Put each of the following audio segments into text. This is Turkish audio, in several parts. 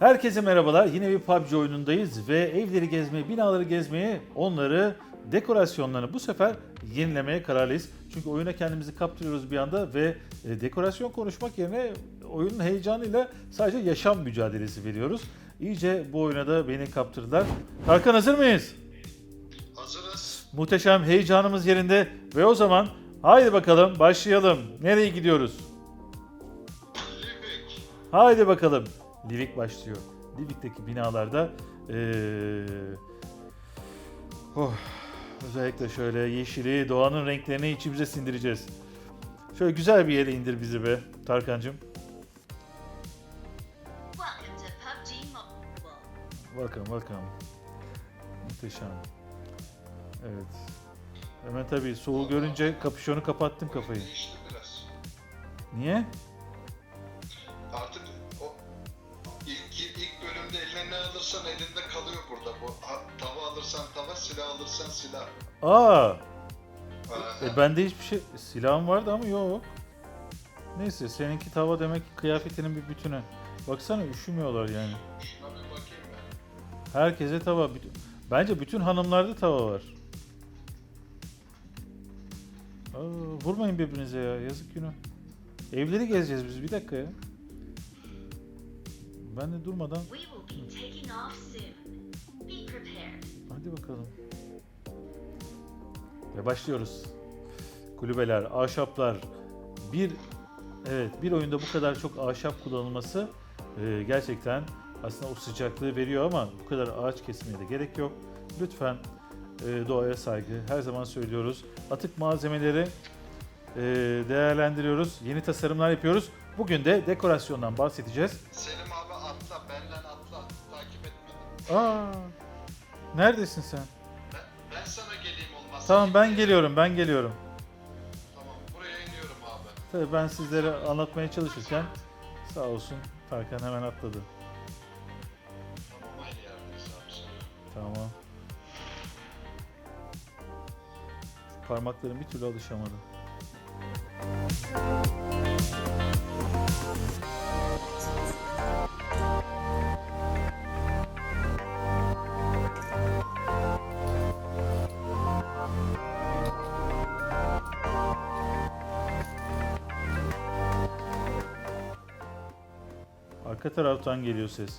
Herkese merhabalar. Yine bir PUBG oyunundayız ve evleri gezmeye, binaları gezmeye, onları dekorasyonlarını bu sefer yenilemeye kararlıyız. Çünkü oyuna kendimizi kaptırıyoruz bir anda ve e, dekorasyon konuşmak yerine oyunun heyecanıyla sadece yaşam mücadelesi veriyoruz. İyice bu oyuna da beni kaptırdılar. Tarkan hazır mıyız? Hazırız. Muhteşem heyecanımız yerinde ve o zaman haydi bakalım başlayalım. Nereye gidiyoruz? Haydi bakalım. Livik başlıyor. Livik'teki binalarda eee, oh, özellikle şöyle yeşili, doğanın renklerini içimize sindireceğiz. Şöyle güzel bir yere indir bizi be Tarkancığım. Welcome to PUBG Mobile. Welcome, welcome. Muhteşem. Evet. Hemen tabii soğuğu görünce kapüşonu kapattın kafayı. Niye? Alırsan elinde kalıyor burada. Bu ha- tava alırsan tava, silah alırsan silah. Aa, Ha, e bende hiçbir şey silahım vardı ama yok. Neyse seninki tava demek ki kıyafetinin bir bütünü. Baksana üşümüyorlar yani. Şuna bir bakayım ben. Herkese tava. Bütün- Bence bütün hanımlarda tava var. Aa, vurmayın birbirinize ya. Yazık günah. Evleri gezeceğiz biz. Bir dakika ya. Ben de durmadan. We will be taking off soon. Be prepared. Hadi bakalım. Ve başlıyoruz. Kulübeler, ahşaplar. Bir evet bir oyunda bu kadar çok ahşap kullanılması e, gerçekten aslında o sıcaklığı veriyor ama bu kadar ağaç kesmeye de gerek yok. Lütfen e, doğaya saygı. Her zaman söylüyoruz. Atık malzemeleri e, değerlendiriyoruz. Yeni tasarımlar yapıyoruz. Bugün de dekorasyondan bahsedeceğiz. Selim Aa, neredesin sen? Ben, ben sana geleyim olmazsa. Tamam ben geliyorum, ben geliyorum. Tamam, buraya iniyorum abi. Tabii ben sizlere anlatmaya çalışırken sağ olsun Tarkan hemen atladı. Tamam, aynı yerdeyiz abi sonra. Tamam. Parmaklarım bir türlü alışamadı. Arka taraftan geliyor ses.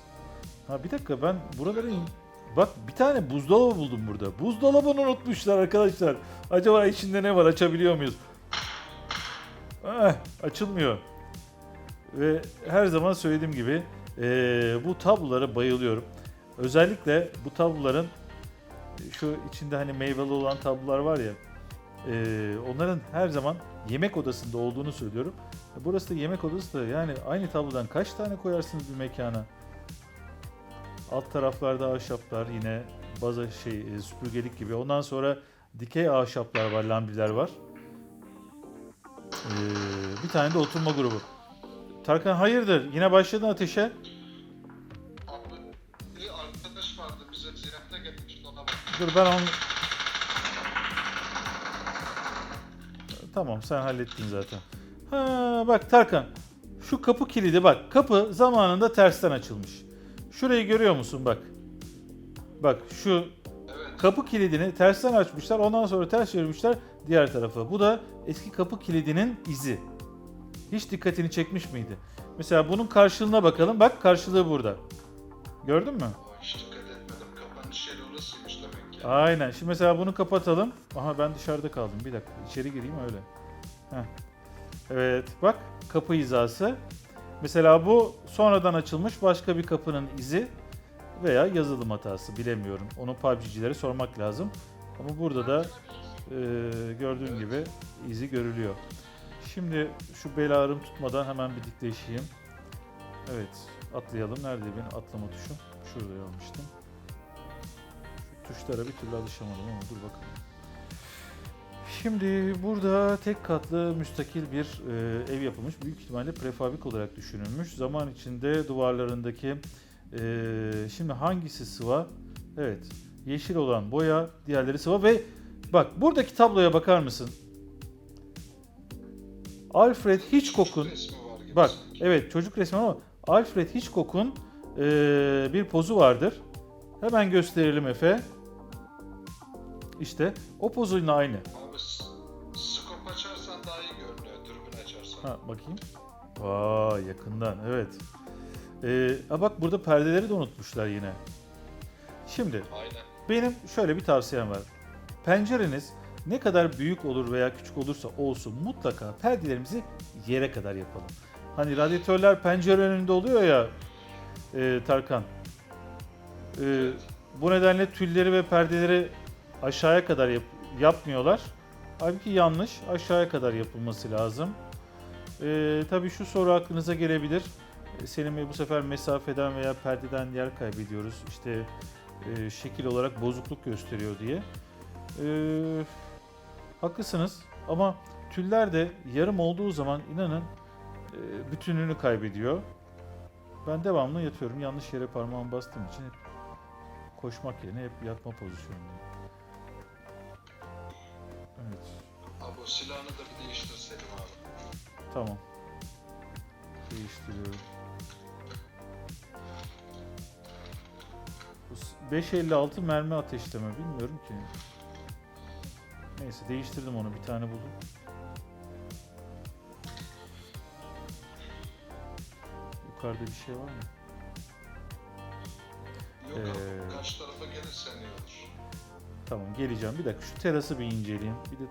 Ha bir dakika ben buralara in... Bak bir tane buzdolabı buldum burada. Buzdolabını unutmuşlar arkadaşlar. Acaba içinde ne var açabiliyor muyuz? Eh, açılmıyor. Ve her zaman söylediğim gibi eee, bu tablolara bayılıyorum. Özellikle bu tabloların şu içinde hani meyveli olan tablolar var ya eee, onların her zaman yemek odasında olduğunu söylüyorum. Burası da yemek odası da yani aynı tablodan kaç tane koyarsınız bir mekana? Alt taraflarda ahşaplar yine baza şey e, süpürgelik gibi. Ondan sonra dikey ahşaplar var, lambiler var. Ee, bir tane de oturma grubu. Tarkan hayırdır? Yine başladın ateşe. Abi, bir arkadaş vardı bize ziyarete gelmişti ona bak. Dur ben onu... Tamam sen hallettin zaten. Ha bak Tarkan. Şu kapı kilidi bak. Kapı zamanında tersten açılmış. Şurayı görüyor musun bak. Bak şu Evet. kapı kilidini tersten açmışlar. Ondan sonra ters çevirmişler diğer tarafa. Bu da eski kapı kilidinin izi. Hiç dikkatini çekmiş miydi? Mesela bunun karşılığına bakalım. Bak karşılığı burada. Gördün mü? Aa, Aynen. Şimdi mesela bunu kapatalım. Aha ben dışarıda kaldım. Bir dakika. İçeri gireyim öyle. Heh. Evet. Bak kapı hizası. Mesela bu sonradan açılmış başka bir kapının izi veya yazılım hatası bilemiyorum. Onu PUBG'cilere sormak lazım. Ama burada da e, gördüğün gibi izi görülüyor. Şimdi şu bel ağrım tutmadan hemen bir dikleşeyim. Evet atlayalım. Nerede benim atlama tuşum? Şurada almıştım. Tuşlara bir türlü alışamadım ama dur bakalım. Şimdi burada tek katlı müstakil bir e, ev yapılmış. Büyük ihtimalle prefabrik olarak düşünülmüş. Zaman içinde duvarlarındaki e, şimdi hangisi sıva? Evet. Yeşil olan boya, diğerleri sıva ve bak buradaki tabloya bakar mısın? Alfred Hitchcock'un Bak evet çocuk resmi ama Alfred Hitchcock'un e, bir pozu vardır. Hemen gösterelim Efe. İşte o pozuyla aynı. Abi s- scope açarsan daha iyi görünüyor. Dürbün açarsan. Ha bakayım. Vay yakından evet. Ee, ha bak burada perdeleri de unutmuşlar yine. Şimdi Aynen. benim şöyle bir tavsiyem var. Pencereniz ne kadar büyük olur veya küçük olursa olsun mutlaka perdelerimizi yere kadar yapalım. Hani radyatörler pencere önünde oluyor ya e, Tarkan. E, Evet. bu nedenle tülleri ve perdeleri aşağıya kadar yap- yapmıyorlar. Halbuki yanlış. Aşağıya kadar yapılması lazım. Ee, tabii şu soru aklınıza gelebilir. Ee, Selim Bey bu sefer mesafeden veya perdeden yer kaybediyoruz. İşte e, şekil olarak bozukluk gösteriyor diye. Ee, haklısınız ama tüller de yarım olduğu zaman inanın e, bütünlüğünü kaybediyor. Ben devamlı yatıyorum. Yanlış yere parmağımı bastığım için hep koşmak yerine hep yatma pozisyonundayım. O silahını da bir değiştir Selim abi. Tamam. Değiştiriyorum. Bu s- 556 mermi ateşleme bilmiyorum ki. Neyse değiştirdim onu bir tane buldum. Yukarıda bir şey var mı? Yok Ee, abi kaç tarafa gelirsen iyi olur. Tamam geleceğim. Bir dakika şu terası bir inceleyeyim. Bir de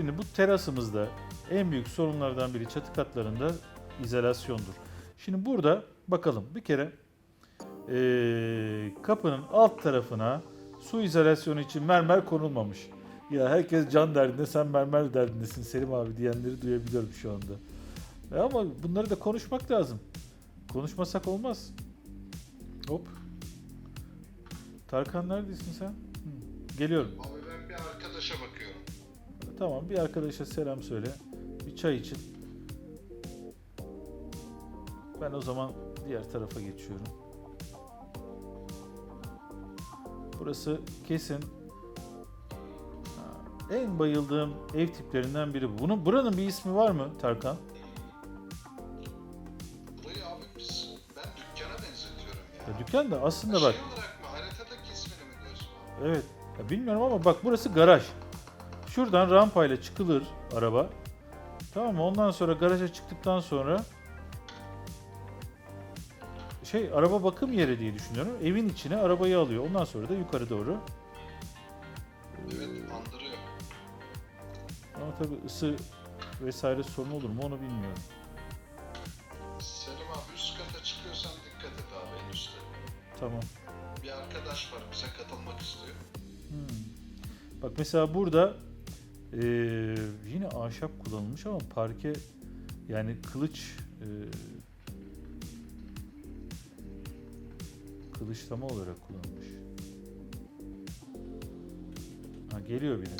Şimdi bu terasımızda en büyük sorunlardan biri çatı katlarında izolasyondur. Şimdi burada bakalım bir kere eee, kapının alt tarafına su izolasyonu için mermer konulmamış. Ya herkes can derdinde sen mermer derdindesin Selim abi diyenleri duyabiliyorum şu anda. E ama bunları da konuşmak lazım. Konuşmasak olmaz. Hop. Tarkan neredesin sen? Hı, Geliyorum. Abi ben bir arkadaşa bakıyorum. Tamam bir arkadaşa selam söyle. Bir çay için. Ben o zaman diğer tarafa geçiyorum. Burası kesin en bayıldığım ev tiplerinden biri bu. Bunun buranın bir ismi var mı Tarkan? Burayı abi biz ben dükkana benzetiyorum ya. Ya dükkan da aslında bak. Şey olarak mı haritadaki ismini mi diyorsun? Evet. Ya bilmiyorum ama bak burası garaj. Şuradan rampayla çıkılır araba. Tamam mı? Ondan sonra garaja çıktıktan sonra şey araba bakım yeri diye düşünüyorum. Evin içine arabayı alıyor. Ondan sonra da yukarı doğru. Evet andırıyor. Ama tabii ısı vesaire sorun olur mu onu bilmiyorum. Selim abi üst kata çıkıyorsan dikkat et abi en üstte. Tamam. Bir arkadaş var bize katılmak istiyor. Hmm. Bak mesela burada ee, yine ahşap kullanılmış ama parke yani kılıç e, kılıçlama olarak kullanılmış. Ha geliyor bir de.